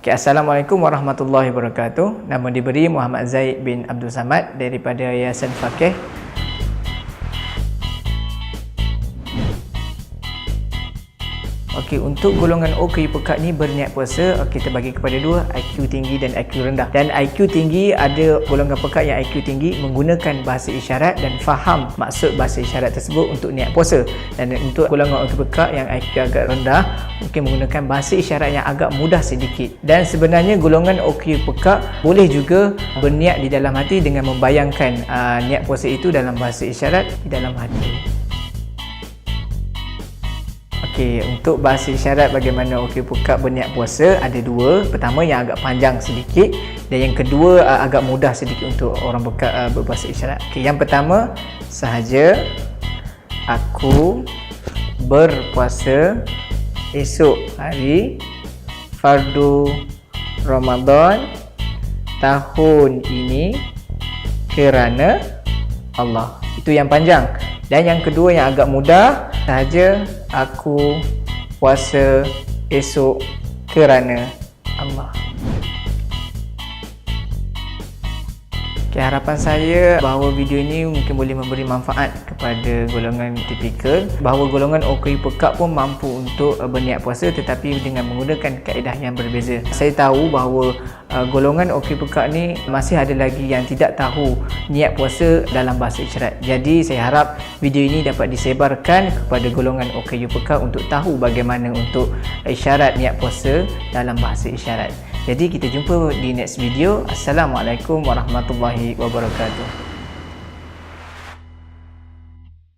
Okay, Assalamualaikum warahmatullahi wabarakatuh. Nama diberi Muhammad Zaid bin Abdul Samad daripada Yayasan Fakih Okey, untuk golongan O kayu pekat ni berniat puasa, okay, kita bagi kepada dua, IQ tinggi dan IQ rendah. Dan IQ tinggi ada golongan pekat yang IQ tinggi menggunakan bahasa isyarat dan faham maksud bahasa isyarat tersebut untuk niat puasa. Dan untuk golongan O pekat yang IQ agak rendah, mungkin menggunakan bahasa isyarat yang agak mudah sedikit. Dan sebenarnya golongan O kayu pekat boleh juga berniat di dalam hati dengan membayangkan uh, niat puasa itu dalam bahasa isyarat di dalam hati. Okey, untuk bahasa isyarat bagaimana okey pukat berniat puasa ada dua. Pertama yang agak panjang sedikit dan yang kedua uh, agak mudah sedikit untuk orang buka uh, berbahasa isyarat. Okey, yang pertama sahaja aku berpuasa esok hari fardu Ramadan tahun ini kerana Allah. Itu yang panjang. Dan yang kedua yang agak mudah sahaja aku puasa esok kerana Allah. Okay, harapan saya bahawa video ini mungkin boleh memberi manfaat kepada golongan tipikal bahawa golongan OKU pekat pun mampu untuk uh, berniat puasa tetapi dengan menggunakan kaedah yang berbeza. Saya tahu bahawa uh, golongan OKU pekat ni masih ada lagi yang tidak tahu niat puasa dalam bahasa isyarat. Jadi saya harap video ini dapat disebarkan kepada golongan OKU pekat untuk tahu bagaimana untuk isyarat niat puasa dalam bahasa isyarat. Jadi kita jumpa di next video. Assalamualaikum warahmatullahi wabarakatuh.